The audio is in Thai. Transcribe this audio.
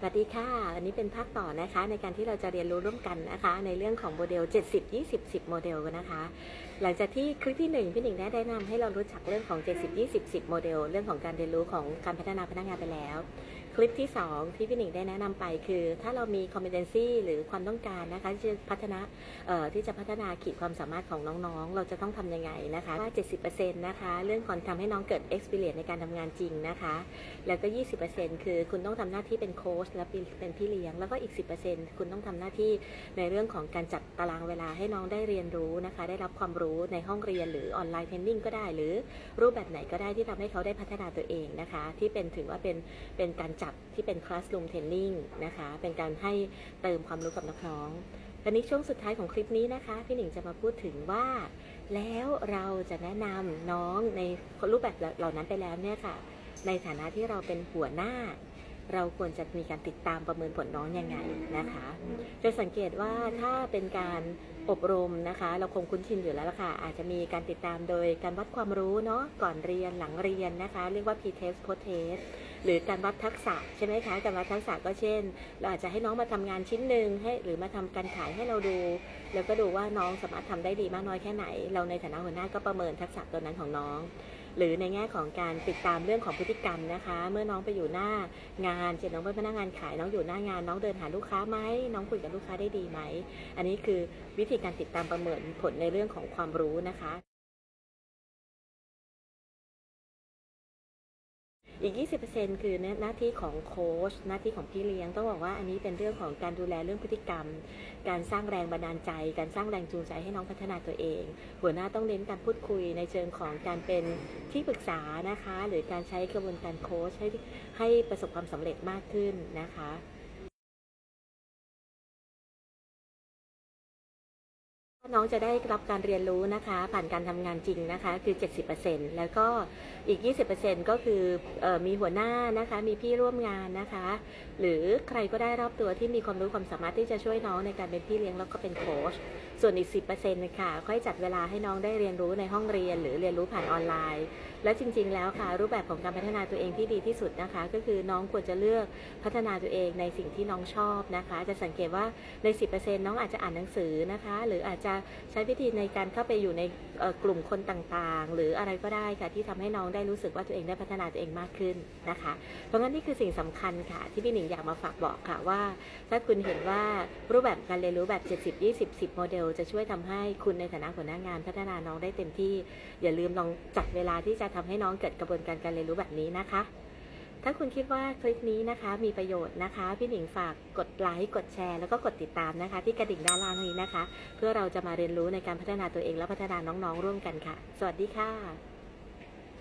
สวัสดีค่ะอันนี้เป็นภาคต่อนะคะ ในการที่เราจะเรียนรู้ร่วมกันนะคะ ในเรื่องของโมเดล 70 20 10 โมเดลนะคะ หลังจากที่คลิปที่หนึ่งพี่หนิงได้แนะนำให้เรารู้จักเรื่องของ 70 20 10 โมเดล เรื่องของการเรียนรู้ของการพัฒนาพนักงานไปแล้ว คลิปที่ 2 ที่พี่หนิงได้แนะนำไปคือ ถ้าเรามี competency หรือความต้องการนะคะที่จะพัฒนาเอ่อที่จะพัฒนาขีดความสามารถของน้องๆ เราจะต้องทำยังไงนะคะว่า 70%นะคะเรื่องของทำให้น้องเกิด experience ในการทำงานจริงนะคะ แล้วก็ 20%คือคุณต้องทำหน้าที่เป็นโค้ชและเป็นพี่เลี้ยง แล้วก็อีก 10%คุณต้องทำหน้าที่ในเรื่องของการจัดตารางเวลาให้น้องได้เรียนรู้นะคะ ได้รับความรู้ในห้องเรียนหรือออนไลน์เทรนนิ่งก็ได้ หรือรูปแบบไหนก็ได้ที่ทำให้เขาได้พัฒนาตัวเองนะคะ ที่เป็นถือว่าเป็นเป็นการจัดที่เป็น classroom training นะคะ เป็นการให้เติมความรู้กับน้องๆตอนนี้ช่วงสุดท้ายของคลิปนี้นะคะ พี่หนิงจะมาพูดถึงว่าแล้วเราจะแนะนำน้องในรูปแบบเหล่านั้นไปแล้วเนี่ยค่ะ ในฐานะที่เราเป็นหัวหน้า เราควรจะมีการติดตามประเมินผลน้องยังไงนะคะ จะสังเกตว่าถ้าเป็นการอบรมนะคะ เราคงคุ้นชินอยู่แล้วล่ะค่ะ อาจจะมีการติดตามโดยการวัดความรู้เนาะก่อนเรียนหลังเรียนนะคะ เรียกว่า pre-test post-test หรือการวัดทักษะใช่ไหมคะการวัดทักษะก็เช่น เราอาจจะให้น้องมาทำงานชิ้นหนึ่งให้หรือมาทำการขายให้เราดู แล้วก็ดูว่าน้องสามารถทำได้ดีมากน้อยแค่ไหน เราในฐานะหัวหน้าก็ประเมินทักษะตัวนั้นของน้อง หรือในแง่ของการติดตามเรื่องของพฤติกรรมนะคะ เมื่อน้องไปอยู่หน้างานเจ็ดน้องเป็นพนักงานขายน้องอยู่หน้างาน น้องเดินหาลูกค้าไหมน้องคุยกับลูกค้าได้ดีไหม อันนี้คือวิธีการติดตามประเมินผลในเรื่องของความรู้นะคะ อีก 20%คือหน้าที่ของโค้ชหน้าที่ของพี่เลี้ยงต้องบอกว่าอันนี้เป็นเรื่องของการดูแลเรื่องพฤติกรรม การสร้างแรงบันดาลใจ การสร้างแรงจูงใจให้น้องพัฒนาตัวเอง หัวหน้าต้องเน้นการพูดคุยในเชิงของการเป็นที่ปรึกษานะคะ หรือการใช้กระบวนการโค้ชให้ให้ประสบความสำเร็จมากขึ้นนะคะ น้องจะได้รับการเรียนรู้นะคะ ผ่านการทำงานจริงนะคะ คือ 70%แล้วก็อีก 20%ก็คือเออมีหัวหน้านะคะ มีพี่ร่วมงานนะคะ หรือใครก็ได้รอบตัวที่มีความรู้ความสามารถที่จะช่วยน้องในการเป็นพี่เลี้ยงแล้วก็เป็นโค้ชส่วนอีก 10%นะค่ะค่อยจัดเวลาให้น้องได้เรียนรู้ในห้องเรียน หรือเรียนรู้ผ่านออนไลน์ และจริง ๆ แล้วค่ะ รูปแบบของการพัฒนาตัวเองที่ดีที่สุดนะคะ ก็คือน้องควรจะเลือกพัฒนาตัวเองในสิ่งที่น้องชอบนะคะ จะสังเกตว่าใน 10%น้องอาจจะอ่านหนังสือนะคะ หรืออาจจะใช้วิธีในการเข้าไปอยู่ในกลุ่มคนต่างๆ หรืออะไรก็ได้ค่ะที่ทำให้น้องได้รู้สึกว่าตัวเองได้พัฒนาตัวเองมากขึ้นนะคะ เพราะงั้นนี่คือสิ่งสำคัญค่ะ ที่พี่หนิงอยากมาฝากบอกค่ะว่า ถ้าคุณเห็นว่ารูปแบบการเรียนรู้แบบ 70 20 10 โมเดล จะช่วยทำให้คุณในฐานะหัวหน้างานพัฒนาน้องได้เต็มที่ อย่าลืมลองจัดเวลาที่จะทำให้น้องเกิดกระบวนการการเรียนรู้แบบนี้นะคะ ถ้าคุณคิดว่าคลิปนี้นะคะ มีประโยชน์นะคะ พี่หนิงฝากกดไลค์กดแชร์ แล้วก็กดติดตามนะคะ ที่กระดิ่งด้านล่างนี้นะคะ เพื่อเราจะมาเรียนรู้ในการพัฒนาตัวเองและพัฒนาน้องๆร่วมกันค่ะ สวัสดีค่ะ